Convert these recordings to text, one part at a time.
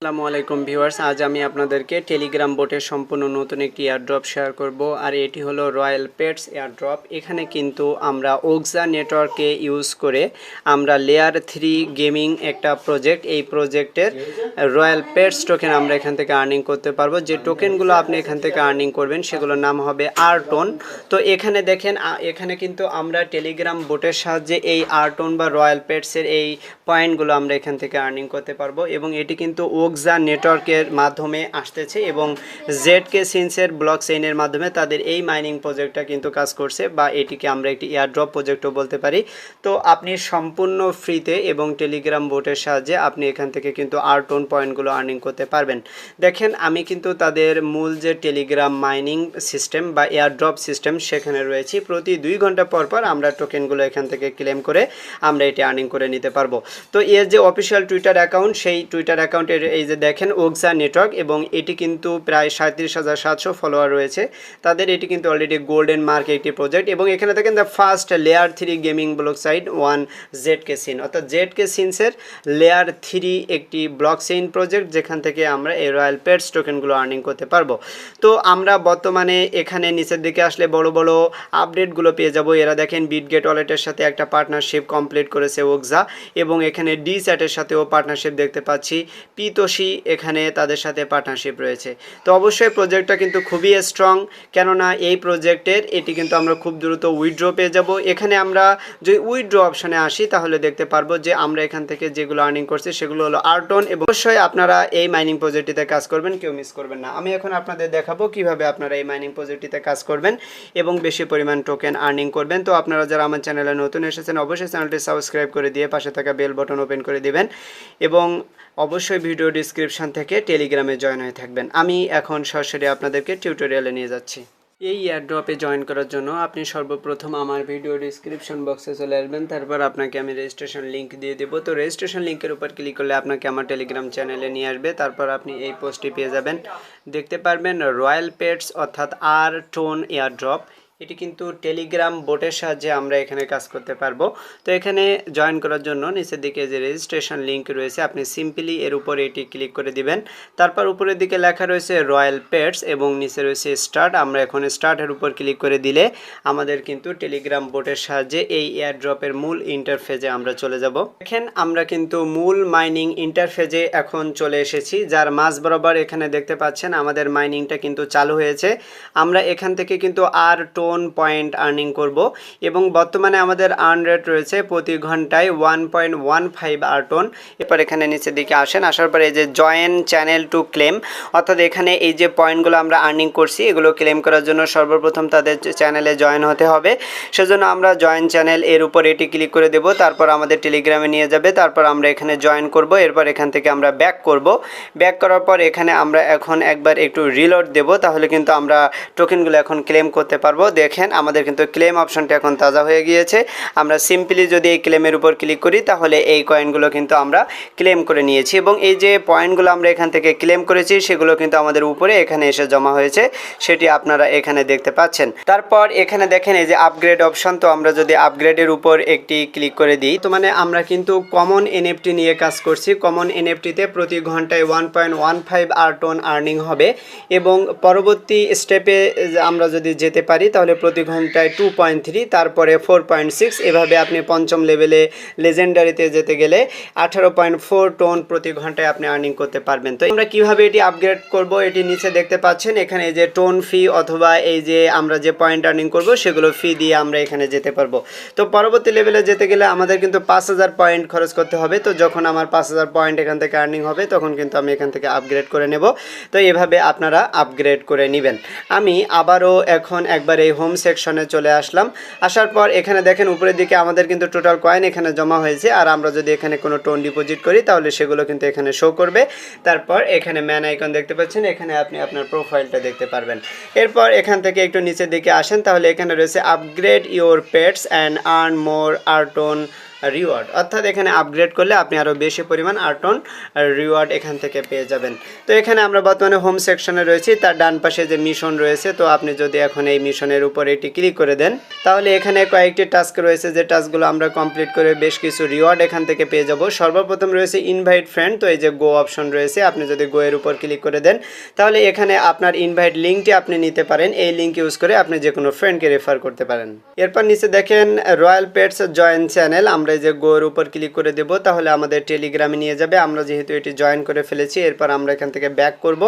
আসসালামু আলাইকুম ভিউয়ার্স, আজ আমি আপনাদেরকে টেলিগ্রাম বোটের সম্পূর্ণ নতুন একটি এয়ারড্রপ শেয়ার করব, আর এটি হলো রয়্যাল পেটস এয়ারড্রপ এখানে কিন্তু আমরা ওক্সা নেটওয়ার্কে ইউজ করে আমরা লেয়ার থ্রি গেমিং একটা প্রজেক্ট এই প্রজেক্টের রয়্যাল পেটস টোকেন আমরা এখান থেকে আর্নিং করতে পারব। যে টোকেনগুলো আপনি এখান থেকে আর্নিং করবেন, সেগুলোর নাম হবে আরটন তো এখানে দেখেন এখানে কিন্তু আমরা টেলিগ্রাম বোটের সাহায্যে এই আরটন বা রয়্যাল পেটসের এই পয়েন্টগুলো আমরা এখান থেকে আর্নিং করতে পারব, এবং এটি কিন্তু ওকজা নেটওয়ার্কের মাধ্যমে আসতেছে এবং জেড কে সিন্সের ব্লক চেইনের মাধ্যমে তাদের এই মাইনিং প্রজেক্টটা কিন্তু কাজ করছে বা এটিকে আমরা একটি এয়ারড্রপ প্রজেক্টও বলতে পারি। তো আপনি সম্পূর্ণ ফ্রিতে এবং টেলিগ্রাম বোটের সাহায্যে আপনি এখান থেকে কিন্তু আরটন পয়েন্টগুলো আর্নিং করতে পারবেন। দেখেন, আমি কিন্তু তাদের মূল যে টেলিগ্রাম মাইনিং সিস্টেম বা এয়ারড্রপ সিস্টেম সেখানে রয়েছি। প্রতি দুই ঘণ্টা পর পর আমরা টোকেনগুলো এখান থেকে ক্লেম করে আমরা এটি আর্নিং করে নিতে পারব। তো এর যে অফিসিয়াল টুইটার অ্যাকাউন্ট সেই টুইটার অ্যাকাউন্টের এই যে দেখেন ওক্সা নেটওয়ার্ক এবং এটি কিন্তু প্রায় সাঁত্রিশ হাজার সাতশো ফলোয়ার রয়েছে। তাদের এটি কিন্তু অলরেডি গোল্ডেন মার্ক একটি প্রজেক্ট এবং এখানে দেখেন the first layer three gaming block site one Z K sync অর্থাৎ জেড কে সিনসের লেয়ার থ্রি একটি ব্লক চেইন প্রজেক্ট যেখান থেকে আমরা এই রয়্যাল পেটস টোকেনগুলো আর্নিং করতে পারব। তো আমরা বর্তমানে এখানে নিচের দিকে আসলে বড় বড় আপডেটগুলো পেয়ে যাব। এরা দেখেন বিটগেট ওয়ালেটের সাথে একটা পার্টনারশিপ কমপ্লিট করেছে ওকজা এবং এখানে ডি স্যাটের সাথেও পার্টনারশিপ দেখতে পাচ্ছি। পিতোষি এখানে তাদের সাথে পার্টনারশিপ রয়েছে। তো অবশ্যই প্রজেক্টটা কিন্তু খুবই স্ট্রং কেননা এই প্রজেক্টের এটি কিন্তু আমরা খুব দ্রুত উইথড্র পেয়ে যাব। এখানে আমরা যদি উইথড্র অপশানে আসি, তাহলে দেখতে পারব যে আমরা এখান থেকে যেগুলো আর্নিং করছি, সেগুলো হলো আর্টন এবং অবশ্যই আপনারা এই মাইনিং প্রজেক্টটিতে কাজ করবেন, কেউ মিস করবেন না। আমি এখন আপনাদের দেখাবো কীভাবে আপনারা এই মাইনিং প্রজেক্টটিতে কাজ করবেন এবং বেশি পরিমাণ টোকেন আর্নিং করবেন। তো আপনারা যারা আমার চ্যানেলে নতুন এসেছেন, অবশ্যই চ্যানেলটি সাবস্ক্রাইব করে দিয়ে পাশে থাকা বেল বটন ওপেন করে দিবেন এবং অবশ্যই ভিডিও ডিসক্রিপশন থেকে টেলিগ্রামে জয়েন হয়ে থাকবেন। আমি এখন সরাসরি আপনাদেরকে টিউটোরিয়ালে নিয়ে যাচ্ছি। এই এয়ারড্রপে জয়েন করার জন্য আপনি সর্বপ্রথম আমার ভিডিও ডিসক্রিপশন বক্সে চলে আসবেন। তারপর আপনাকে আমি রেজিস্ট্রেশন লিঙ্ক দিয়ে দেবো। তো রেজিস্ট্রেশন লিঙ্কের উপর ক্লিক করলে আপনাকে আমার টেলিগ্রাম চ্যানেলে নিয়ে আসবে। তারপর আপনি এই পোস্টটি পেয়ে যাবেন। দেখতে পারবেন রয়্যাল পেটস অর্থাৎ আর টোন এয়ারড্রপ এটি কিন্তু টেলিগ্রাম বোটের সাহায্যে আমরা এখানে কাজ করতে পারব। তো এখানে জয়েন করার জন্য নিচের দিকে যে রেজিস্ট্রেশন লিঙ্ক রয়েছে, আপনি সিম্পলি এর উপরে এটি ক্লিক করে দিবেন। তারপর উপরের দিকে লেখা রয়েছে রয়্যাল পেটস এবং নিচে রয়েছে স্টার্ট আমরা এখন স্টার্টের উপর ক্লিক করে দিলে আমাদের কিন্তু টেলিগ্রাম বোটের সাহায্যে এই এয়ারড্রপের মূল ইন্টারফেজে আমরা চলে যাব। দেখেন, আমরা কিন্তু মূল মাইনিং ইন্টারফেজে এখন চলে এসেছি, যার মাঝ বরাবর এখানে দেখতে পাচ্ছেন আমাদের মাইনিংটা কিন্তু চালু হয়েছে। আমরা এখান থেকে কিন্তু আর টোন পয়েন্ট আর্নিং করব। এবং বর্তমানে আমাদের আর্ন রেট রয়েছে প্রতি ঘন্টায় ওয়ান পয়েন্ট ওয়ান ফাইভ আর টোন এরপর এখানে নিচের দিকে আসেন, আসার পরে এই যে জয়েন চ্যানেল টু ক্লেম অর্থাৎ এখানে এই যে পয়েন্টগুলো আমরা আর্নিং করছি, এগুলো ক্লেম করার জন্য সর্বপ্রথম তাদের চ্যানেলে জয়েন হতে হবে। সেজন্য আমরা জয়েন চ্যানেল এর উপর এটি ক্লিক করে দেব, তারপর আমাদের টেলিগ্রামে নিয়ে যাবে, তারপর আমরা এখানে জয়েন করব, এরপর এখান থেকে আমরা ব্যাক করব। ব্যাক করার পর এখানে আমরা এখন একবার একটু রিলোড দেব, তাহলে কিন্তু আমরা টোকেনগুলো এখন ক্লেম করতে পারব। দেখেন, আমাদের কিন্তু ক্লেম অপশনটা এখন তাজা হয়ে গিয়েছে। আমরা সিম্পলি যদি এই ক্লেমের উপর ক্লিক করি, তাহলে এই কয়েনগুলো কিন্তু আমরা ক্লেম করে নিয়েছি এবং এই যে পয়েন্টগুলো আমরা এখান থেকে ক্লেম করেছি, সেগুলো কিন্তু আমাদের উপরে এখানে এসে জমা হয়েছে। সেটি আপনারা এখানে দেখতে পাচ্ছেন। তারপর এখানে দেখেন, এই যে আপগ্রেড অপশন তো আমরা যদি আপগ্রেডের উপর একটি ক্লিক করে দিই, তো মানে আমরা কিন্তু কমন এনএফটি নিয়ে কাজ করছি। কমন এনএফটিতে প্রতি ঘন্টায় ওয়ান পয়েন্ট ওয়ান ফাইভ আর টোন আর্নিং হবে এবং পরবর্তী স্টেপে আমরা যদি যেতে পারি, তাহলে প্রতি ঘন্টায় টু পয়েন্ট থ্রি তারপরে ফোর পয়েন্ট সিক্স এভাবে আপনি পঞ্চম লেভেলে লেজেন্ডারিতে যেতে গেলে আঠারো পয়েন্ট ফোর টোন প্রতি ঘন্টায় আপনি আর্নিং করতে পারবেন। তো আমরা কীভাবে এটি আপগ্রেড করব এটি নিচে দেখতে পাচ্ছেন, এখানে যে টোন ফি অথবা এই যে আমরা যে পয়েন্ট আর্নিং করব, সেগুলো ফি দিয়ে আমরা এখানে যেতে পারব। তো পরবর্তী লেভেলে যেতে গেলে আমাদের কিন্তু পাঁচ হাজার পয়েন্ট খরচ করতে হবে, তো যখন আমার পাঁচ হাজার পয়েন্ট এখান থেকে আর্নিং হবে, তখন কিন্তু আমি এখান থেকে আপগ্রেড করে নেব। তো এভাবে আপনারা আপগ্রেড করে নেবেন। আমি আবারও এখন একবার এই হোম সেকশনে চলে আসলাম। আসার পর এখানে দেখেন উপরের দিকে আমাদের কিন্তু টোটাল কয়েন এখানে জমা হয়েছে। আর আমরা যদি এখানে কোনো টোন ডিপোজিট করি, তাহলে সেগুলো কিন্তু এখানে শো করবে। তারপর এখানে ম্যান আইকন দেখতে পাচ্ছেন, এখানে আপনি আপনার প্রোফাইলটা দেখতে পারবেন। এরপর এখান থেকে একটু নিচের দিকে আসেন, তাহলে এখানে রয়েছে upgrade your pets and earn more আর্টন reward অর্থাৎ এখানে আপগ্রেড করলে আপনি আরও বেশি পরিমাণ আর্টন রিওয়ার্ড এখান থেকে পেয়ে যাবেন। তো এখানে আমরা বর্তমানে হোম সেকশনে রয়েছি, তার ডান পাশে যে মিশন রয়েছে, তো আপনি যদি এখন এই মিশনের উপর এটি ক্লিক করে দেন, তাহলে এখানে কয়েকটি টাস্ক রয়েছে, যে টাস্কগুলো আমরা কমপ্লিট করে বেশ কিছু রিওয়ার্ড এখান থেকে পেয়ে যাব। সর্বপ্রথম রয়েছে ইনভাইট ফ্রেন্ড তো এই যে গো অপশন রয়েছে, আপনি যদি গো এর উপর ক্লিক করে দেন, তাহলে এখানে আপনার ইনভাইট লিঙ্কটি আপনি নিতে পারেন, এই লিঙ্ক ইউজ করে আপনি যে কোনো ফ্রেন্ডকে রেফার করতে পারেন। এরপর নিচে দেখেন রয়্যাল পেটস জয়েন চ্যানেল আমরা এই যে গো এর উপর ক্লিক করে দেব তাহলে আমাদের টেলিগ্রামে নিয়ে যাবে। আমরা যেহেতু এটি জয়েন করে ফেলেছি এরপর আমরা এখান থেকে ব্যাক করব।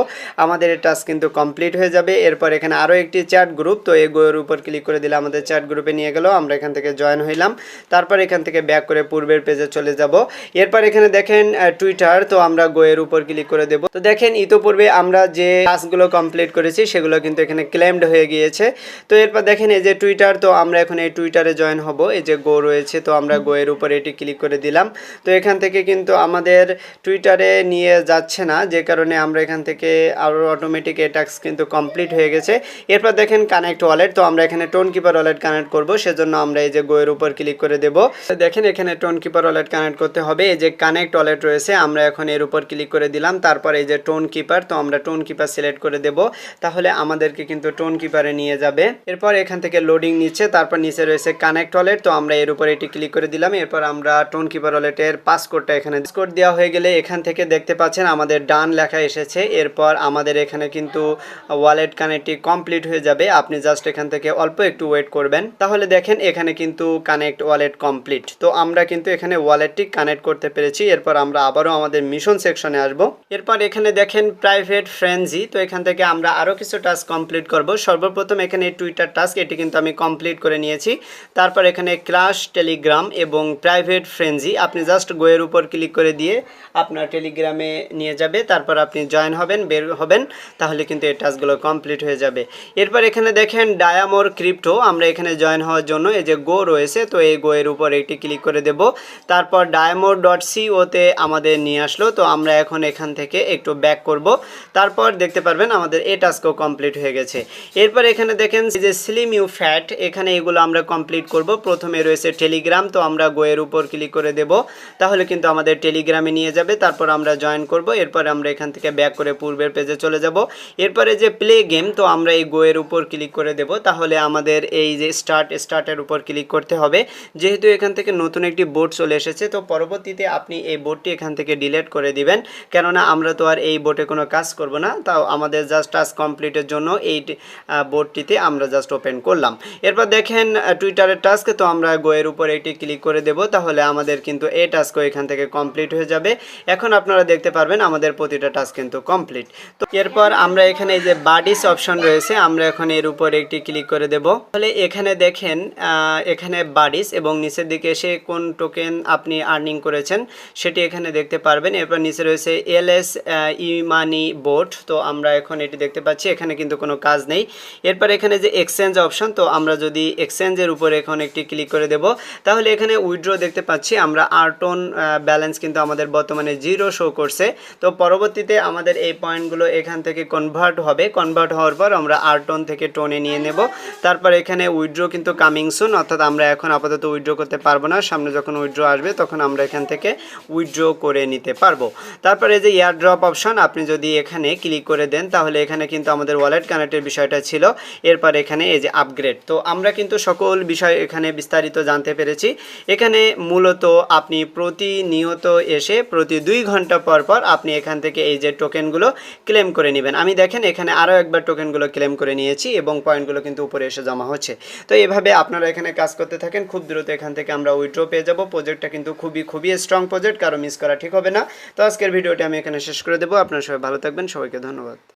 আমাদের এই টাস্ক কিন্তু কমপ্লিট হয়ে যাবে। এরপর এখানে আরও একটি চ্যাট গ্রুপ তো এই গো এর উপর ক্লিক করে দিলে আমাদের চ্যাট গ্রুপে নিয়ে গেল আমরা এখান থেকে জয়েন হইলাম। তারপর এখান থেকে ব্যাক করে পূর্বের পেজে চলে যাব। এরপর এখানে দেখেন টুইটার তো আমরা গো এর উপর ক্লিক করে দেব। তো দেখেন ইতোপূর্বে আমরা যে টাস্কগুলো কমপ্লিট করেছি সেগুলো কিন্তু এখানে ক্লেমড হয়ে গিয়েছে। তো এরপর দেখেন এই যে টুইটার তো আমরা এখন এই টুইটারে জয়েন হব। এই যে গো রয়েছে তো আমরা গো এর উপর এটি ক্লিক করে দিলাম। তো এখান থেকে কিন্তু আমাদের টুইটারে নিয়ে যাচ্ছে না, যে কারণে আমরা এখান থেকে আরও অটোমেটিক টাস্ক কিন্তু কমপ্লিট হয়ে গেছে। এরপর দেখেন কানেক্ট ওয়ালেট তো আমরা এখানে টোন কিপার ওয়ালেট কানেক্ট করব, সেজন্য আমরা এই যে গো এর উপর ক্লিক করে দেব। দেখেন এখানে টোন কিপার ওয়ালেট কানেক্ট করতে হবে, এই যে কানেক্ট ওয়ালেট রয়েছে, আমরা এখন এর উপর ক্লিক করে দিলাম, তারপর এই যে টোন কিপার তো আমরা টোন কিপার সিলেক্ট করে দেব, তাহলে আমাদেরকে কিন্তু টোন কিপারে নিয়ে যাবে। এরপর এখান থেকে লোডিং নিচ্ছে, তারপর নিচে রয়েছে কানেক্ট ওয়ালেট তো আমরা এর উপর এটি ক্লিক করে দিলাম এরপর আমরা টোন কিপার ওয়ালেটের পাসকোডটা এখানে কোড দেওয়া হয়ে গেলে এখান থেকে দেখতে পাচ্ছেন আমাদের ডান লেখা এসেছে। এরপর আমাদের এখানে কিন্তু ওয়ালেট কানেক্টটি কমপ্লিট হয়ে যাবে। আপনি জাস্ট এখান থেকে অল্প একটু ওয়েট করবেন। তাহলে দেখেন এখানে কিন্তু কানেক্ট ওয়ালেট কমপ্লিট তো আমরা কিন্তু এখানে ওয়ালেটটি কানেক্ট করতে পেরেছি। এরপর আমরা আবারও আমাদের মিশন সেকশনে আসব। এরপর এখানে দেখেন প্রাইভেট ফ্রেন্ডজি তো এখান থেকে আমরা আরও কিছু টাস্ক কমপ্লিট করব। সর্বপ্রথম এখানে টুইটার টাস্ক এটি কিন্তু আমি কমপ্লিট করে নিয়েছি। তারপর এখানে ক্লাস টেলিগ্রাম এবং প্রাইভেট ফ্রেন্ডজি আপনি জাস্ট গোয়ের উপর ক্লিক করে দিয়ে আপনার টেলিগ্রামে নিয়ে যাবে, তারপর আপনি জয়েন হবেন, বের হবেন, তাহলে কিন্তু এই টাস্কগুলো কমপ্লিট হয়ে যাবে। এরপর এখানে দেখেন ডায়ামোর ক্রিপ্টো আমরা এখানে জয়েন হওয়ার জন্য এই যে গো রয়েছে, তো এই গো এর উপর একটি ক্লিক করে দেব। তারপর ডায়ামোর ডট সিওতে আমাদের নিয়ে আসলো, তো আমরা এখন এখান থেকে একটু ব্যাক করব। তারপর দেখতে পারবেন আমাদের এই টাস্কও কমপ্লিট হয়ে গেছে। এরপর এখানে দেখেন যে স্লিম ইউ ফ্যাট এখানে এগুলো আমরা কমপ্লিট করব। প্রথমে রয়েছে টেলিগ্রাম তো আমরা এর উপর ক্লিক করে দেব। তাহলে কিন্তু আমাদের টেলিগ্রামে নিয়ে যাবে। তারপর আমরা জয়েন করব। এরপর আমরা এখান থেকে ব্যাক করে পূর্বের পেজে চলে যাব। এরপরে যে প্লে গেম তো আমরা এই গো এর উপর ক্লিক করে দেব। তাহলে আমাদের এই যে স্টার্ট স্টার্টের উপর ক্লিক করতে হবে। যেহেতু এখান থেকে নতুন একটি বোর্ড চলে এসেছে, তো পরবর্তীতে আপনি এই বোর্ডটি এখান থেকে ডিলিট করে দিবেন। কেননা আমরা তো আর এই বোর্ডে কোনো কাজ করব না। তাও আমাদের জাস্ট টাস্ক কমপ্লিটের জন্য এই বোর্ডটিতে আমরা জাস্ট ওপেন করলাম। এরপর দেখেন টুইটারের টাস্ক তো আমরা গোয়ের উপর এটি ক্লিক করে তাহলে আমাদের কিন্তু এই টাস্কও এখান থেকে কমপ্লিট হয়ে যাবে। এখন আপনারা দেখতে পারবেন আমাদের প্রতিটা টাস্ক কিন্তু কমপ্লিট তো এরপর আমরা এখানে যে বাডিস অপশন রয়েছে, আমরা এখন এর উপর একটি ক্লিক করে দেব। তাহলে এখানে দেখেন এখানে বাডিস এবং নিচের দিকে এসে কোন টোকেন আপনি আর্নিং করেছেন, সেটি এখানে দেখতে পারবেন। এরপর নিচে রয়েছে এল এস ইমানি বোট তো আমরা এখন এটি দেখতে পাচ্ছি, এখানে কিন্তু কোনো কাজ নেই। এরপর এখানে যে এক্সচেঞ্জ অপশন তো আমরা যদি এক্সচেঞ্জের উপর এখন একটি ক্লিক করে দেব, তাহলে এখানে উইথড্র দেখতে পাচ্ছি। আমরা আর্টন ব্যালেন্স কিন্তু আমাদের বর্তমানে জিরো শো করছে। তো পরবর্তীতে আমাদের এই পয়েন্টগুলো এখান থেকে কনভার্ট হবে। কনভার্ট হওয়ার পর আমরা আর্টন থেকে টোনে নিয়ে নেব। তারপর এখানে উইথড্র কিন্তু কামিং সুন অর্থাৎ আমরা এখন আপাতত উইথড্র করতে পারব না। সামনে যখন উইথড্র আসবে, তখন আমরা এখান থেকে উইথড্র করে নিতে পারব। তারপরে যে এয়ার ড্রপ অপশন আপনি যদি এখানে ক্লিক করে দেন, তাহলে এখানে কিন্তু আমাদের ওয়ালেট কানেক্টের বিষয়টা ছিল। এরপর এখানে এই যে আপগ্রেড তো আমরা কিন্তু সকল বিষয় এখানে বিস্তারিত জানতে পেরেছি। এখানে মূলত আপনি প্রতিনিয়ত এসে প্রতি দুই ঘণ্টা পর পর আপনি এখান থেকে এই যে টোকেনগুলো ক্লেম করে নেবেন। আমি দেখেন এখানে আরও একবার টোকেনগুলো ক্লেম করে নিয়েছি এবং পয়েন্টগুলো কিন্তু উপরে এসে জমা হচ্ছে। তো এভাবে আপনারা এখানে কাজ করতে থাকেন, খুব দ্রুত এখান থেকে আমরা উইড্রো পেয়ে যাব। প্রজেক্টটা কিন্তু খুবই খুবই স্ট্রং প্রজেক্ট কারও মিস করা ঠিক হবে না। তো আজকের ভিডিওটি আমি এখানে শেষ করে দেবো। আপনারা সবাই ভালো থাকবেন। সবাইকে ধন্যবাদ।